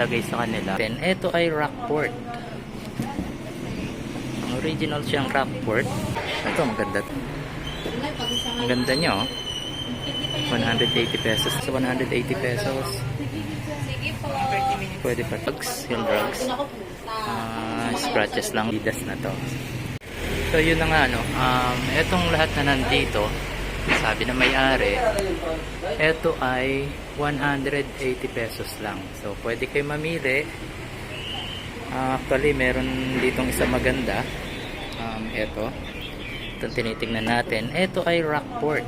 lagay sa kanila. Then, ito ay Rockport. Original siyang Rockport. Ito, maganda. to. Ang ganda niya, oh. 180 pesos. So, 180 pesos. Pwede pa. Drugs, yung drugs. Ah, scratches lang. Adidas na to. So, yun na nga, no. Um, etong lahat na nandito, sabi na may-ari, eto ay 180 pesos lang. So, pwede kayo mamili. Ah, actually, meron ditong isa maganda. Um, eto. Itong tinitingnan natin. Eto ay Rockport.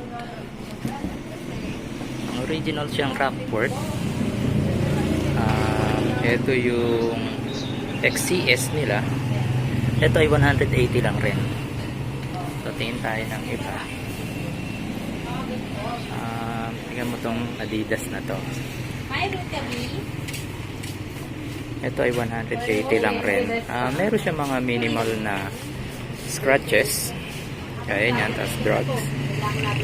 Original siyang Rockport. Um, ito yung XCS nila. Ito ay 180 lang rin. So, tingin tayo ng iba. Tingnan mo tong Adidas na to. Kami. Ito ay 180 lang rin. Ah, meron siya mga minimal na scratches. Kaya yan, tapos drugs.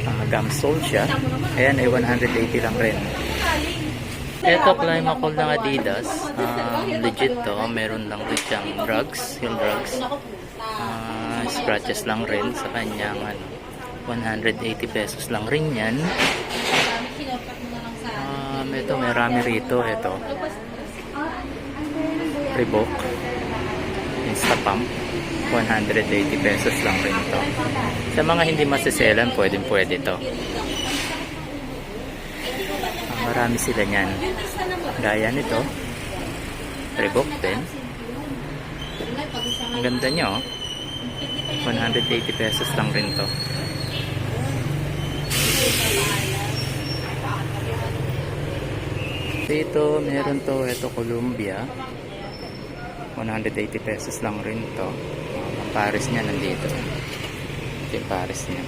Uh, gum sole siya. Ayan ay 180 lang rin. Ito, Climacool ng Adidas. Um, legit to. Meron lang rin siyang drugs. Yung drugs. Ah, scratches lang rin sa kanyang ano, 180 pesos lang rin yan. Kinorkat mo na lang sa... Um, ito, may rami rito. Ito, Reebok. Instapump. 180 pesos lang rin to. Sa mga hindi masiselan, pwedeng pwede to. Ah, marami sila niyan. Gaya nito. Reebok din. Ang ganda niya oh. 180 pesos lang rin to. Dito, meron to, ito Columbia. 180 pesos lang rin to. Ang Paris niya nandito. Ito yung Paris niya.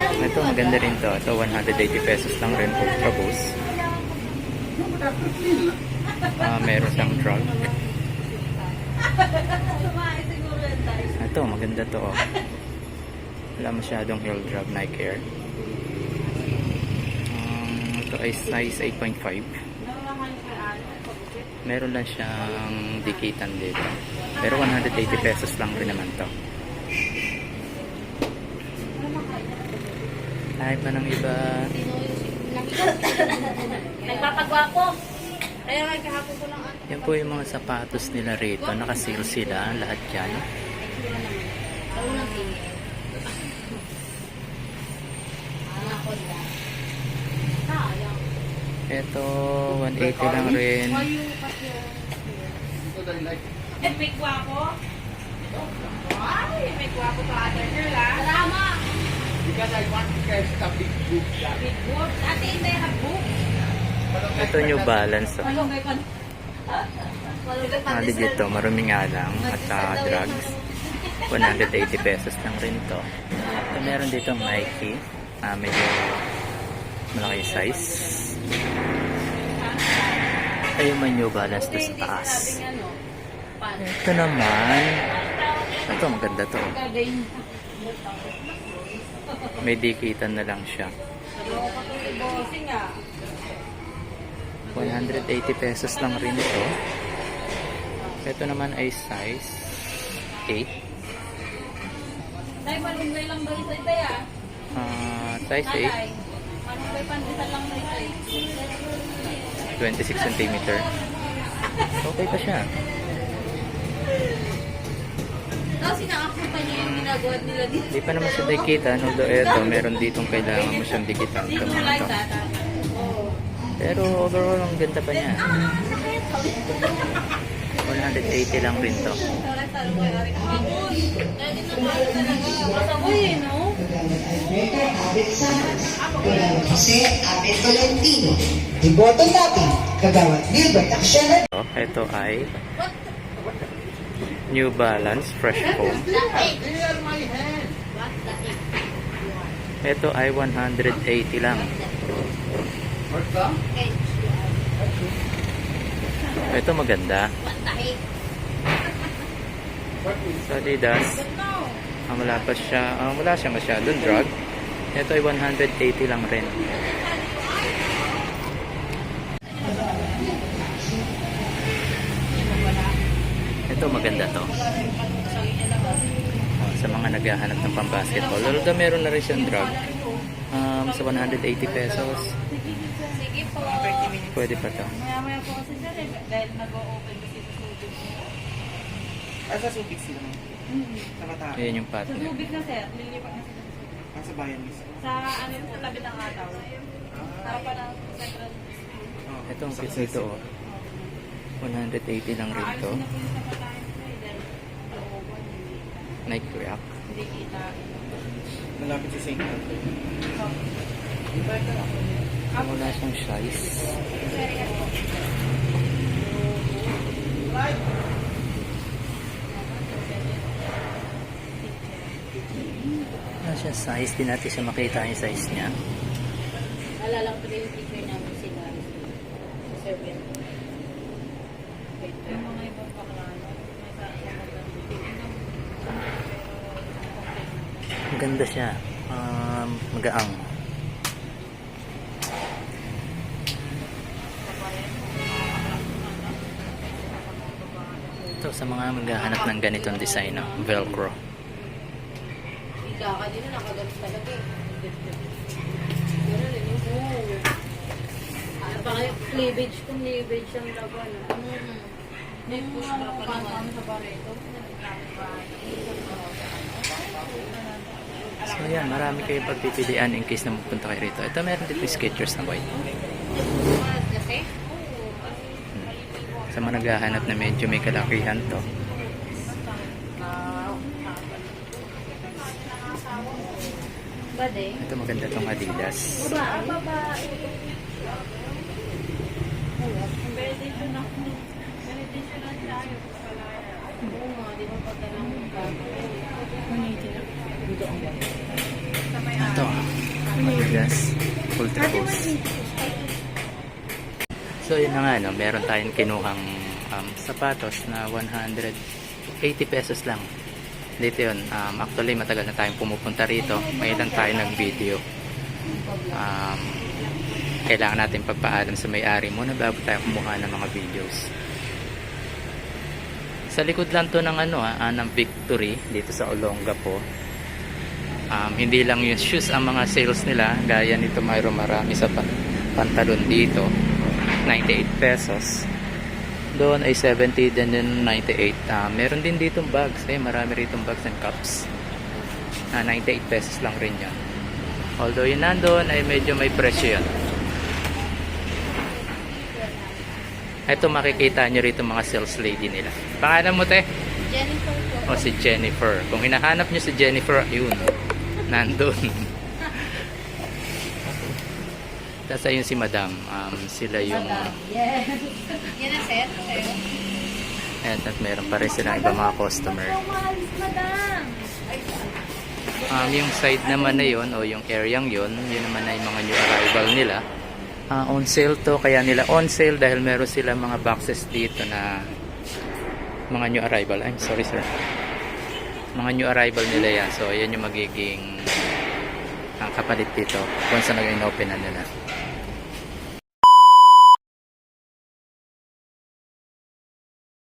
Ito, maganda rin to. Ito, 180 pesos lang rin. Ultra Boost. Ah, meron siyang trunk. Ito, maganda to. Oh. Wala masyadong heel drag Nike Air. Ay size 8.5. Meron lang siyang dikitan dito. Pero 180 pesos lang rin naman to. Kahit pa ng iba, Nagpapagwapo. Yan po yung mga sapatos nila rito. Nakasil sila, lahat yan. Ako nang tingin. Ang ako lang. Sayang. Ito, 180 lang rin. Eh, may gwapo? Ay, may gwapo pa other girl ah. Salamat. Because I want to catch the big book. Big book. Ate, hindi have book. Ito New Balance. Oh. Ano may pan? Mga legit to, marumi nga lang at ah, drugs. 180 pesos lang rin to. So, meron dito Nike. Ah, medyo malaki size. Ayun may New Balance to sa taas. Ito naman. Ito, maganda to. May dikitan na lang siya. Ano pa to si bossing ah. 180 pesos lang rin ito. Ito naman ay size 8. Tay, malunggay lang ba isa ito ya? Ah, size ito eh? 8, 26 cm. Okay pa siya. Tapos sinakaputan niya yung ginagawa nila dito. Hindi pa naman siya dikitan. Although ito, meron ditong kailangan mo siyang dikitan. Ah. Pero overall, ang ganda pa niya. 180 lang rin to. Masaboy eh, no? Jose Abel Tolentino. Iboto natin, kagawad Gilbert Aksyon So, ito ay New Balance Fresh Foam. Ito ay 180 lang. Ito maganda. Sa Adidas, Uh, wala pa siya, uh, wala siya masyadong drug. Ito ay 180 lang rin. Ito maganda to. Uh, sa mga naghahanap ng pambasketball. Although meron na rin siyang drug. Um, sa 180 pesos. Pwede pa to. Maya-maya po kasi dahil nag-open kasi sa subic. Ah, sa subic sila. Sa Bataan. Ayan yung Sa partner. Subic na sir, lilipat na sila. Ah, sa bayan mismo. Sa ano po, tabi ng ataw. Harapan ng Central Oh, Ito ang sa nito. Oh. 180 lang rin to. Aalis na po yung sa Bataan sir, eh, dahil looban, hindi kita. Nike React. Hindi kita. Malapit sa St. Anthony. Wala siyang size. Wala siyang size. Di natin siya makita yung size niya. Naalala ko yung teacher namin sila. Sa Serbia. Yung mga ibang paklano. May sa Ang ganda siya. Um, magaang. Ito sa mga maghahanap ng ganitong design, no? Velcro. Ika ka din na nakaganit talaga eh. Ganun eh. Oo. Ano pa kayo? Cleavage kung cleavage ang laban. Mm. May push pa pa naman. sa barito. So yan, marami kayong pagpipilian in case na magpunta kayo rito. Ito meron dito yung Skechers na white. Kasi? Sa mga naghahanap na medyo may kalakihan to. Ito maganda tong Adidas. Ito, Adidas. Ultra Boost. So yun na nga, no? meron tayong kinuhang um, sapatos na 180 pesos lang. Dito yun, um, actually matagal na tayong pumupunta rito. May lang tayo nag-video. Um, kailangan natin pagpaalam sa may-ari muna bago tayo kumuha ng mga videos. Sa likod lang to ng ano ah, ah, ng Victory dito sa Olongapo. Um, hindi lang yung shoes ang mga sales nila, gaya nito mayroon marami sa pa- pantalon dito. 98 pesos. Doon ay 70 din yung 98. Ah, meron din ditong bags. Eh, marami ritong bags and cups. Ah, 98 pesos lang rin yan. Although yun nandun ay medyo may presyo yan. Ito makikita nyo rito mga sales lady nila. Pangalan mo te? Jennifer. O si Jennifer. Kung hinahanap nyo si Jennifer, yun. Nandun. Tapos ayun si Madam. Um, sila yung... Yes. Yan ang set. Ayan, at meron pa rin silang iba mga customer. Madam. Um, yung side naman na yun, o yung area yun, yun naman ay mga new arrival nila. Ah, on sale to, kaya nila on sale dahil meron sila mga boxes dito na mga new arrival. I'm sorry sir. Mga new arrival nila yan. So, yan yung magiging ang kapalit dito kung saan nag-inopen na nila.